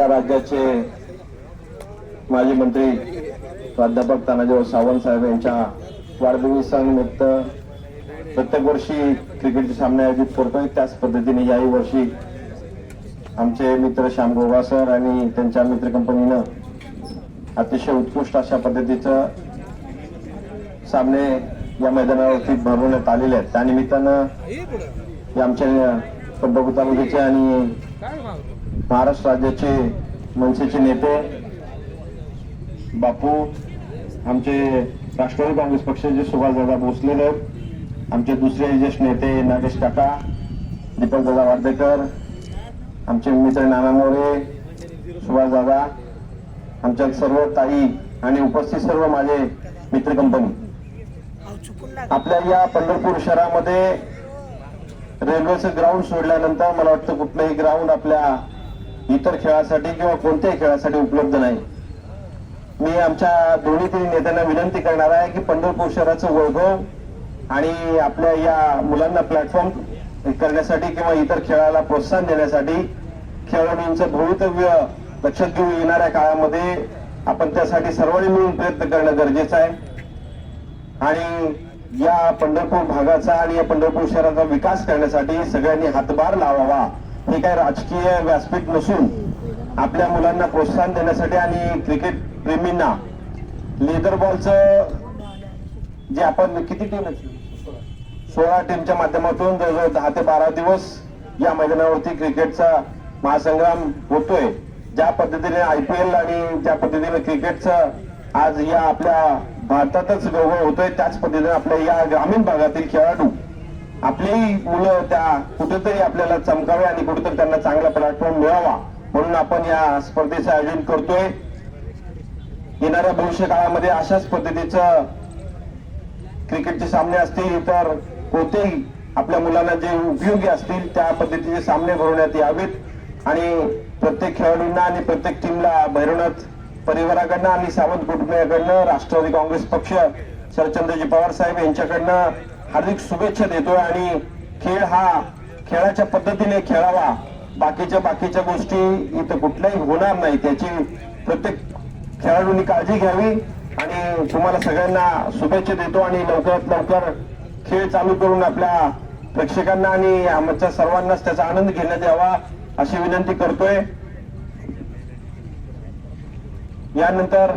या राज्याचे माजी मंत्री प्राध्यापक तानाजीराव सावंत साहेब यांच्या वाढदिवसानिमित्त प्रत्येक वर्षी क्रिकेटचे सामने आयोजित करतोय. त्याच पद्धतीने याही वर्षी आमचे मित्र श्याम गोगा सर आणि त्यांच्या मित्र कंपनीनं अतिशय उत्कृष्ट अशा पद्धतीचं सामने या मैदानावरती भरवण्यात आलेले आहेत. त्यानिमित्तानं या आमच्या पंढरपूर तालुक्याचे आणि महाराष्ट्र राज्याचे मनसेचे नेते बापू आमचे राष्ट्रवादी काँग्रेस पक्षाचे सुभाषदादा भोसले आहेत आमचे दुसरे ज्येष्ठ नेते नागेश काका दीपकदादा वार्डेकर आमचे मित्र नाना मोरे सुभाषदादा आमच्या सर्व ताई आणि उपस्थित सर्व माझे मित्र कंपनी. आपल्या या पंढरपूर शहरामध्ये रेल्वेचं ग्राउंड सोडल्यानंतर मला वाटतं कुठलंही ग्राउंड आपल्या इतर खेळासाठी किंवा कोणत्याही खेळासाठी उपलब्ध नाही. मी आमच्या दोन्ही तीन नेत्यांना विनंती करणार आहे की पंढरपूर शहराचं वैभव आणि आपल्या या मुलांना प्लॅटफॉर्म करण्यासाठी किंवा इतर खेळाला प्रोत्साहन देण्यासाठी खेळाडूंचं भवितव्य लक्षात घेऊन येणाऱ्या काळामध्ये आपण त्यासाठी सर्वांनी मिळून प्रयत्न करणं गरजेचं आहे. आणि या पंढरपूर भागाचा आणि या पंढरपूर शहराचा विकास करण्यासाठी सगळ्यांनी हातभार लावावा. हे काय राजकीय व्यासपीठ नसून आपल्या मुलांना प्रोत्साहन देण्यासाठी आणि क्रिकेट प्रेमींना लेदर बॉलचं जे आपण किती टीम सोळा टीमच्या माध्यमातून जवळजवळ दहा ते बारा दिवस या मैदानावरती क्रिकेटचा महासंग्राम होतोय. ज्या पद्धतीने आय पी एल आणि ज्या पद्धतीने क्रिकेटचं आज या आपल्या भारतातच गौरव होतोय त्याच पद्धतीने आपल्या या ग्रामीण भागातील खेळाडू आपली मुलं त्या कुठेतरी आपल्याला चमकावे आणि कुठेतरी त्यांना चांगला प्लॅटफॉर्म मिळावा म्हणून आपण या स्पर्धेचं आयोजन करतोय. येणाऱ्या भविष्य काळामध्ये अशाच पद्धतीचं क्रिकेटचे सामने असतील तर कोणतेही आपल्या मुलांना जे उपयोगी असतील त्या पद्धतीचे सामने भरवण्यात यावेत. आणि प्रत्येक खेळाडूंना आणि प्रत्येक टीमला भैरवनाथ परिवाराकडनं आणि सावंत कुटुंबियाकडनं राष्ट्रवादी काँग्रेस पक्ष शरदचंद्रजी पवार साहेब यांच्याकडनं हार्दिक शुभेच्छा देतोय आणि खेळ हा खेळाच्या पद्धतीने खेळावा. बाकीच्या बाकीच्या गोष्टी इथं कुठल्याही होणार नाही. त्याची प्रत्येक खेळाडूंनी काळजी घ्यावी आणि तुम्हाला सगळ्यांना शुभेच्छा देतो आणि लवकरात लवकर खेळ चालू करून आपल्या प्रेक्षकांना आणि आमच्या सर्वांनाच त्याचा आनंद घेण्यात यावा अशी विनंती करतोय. यानंतर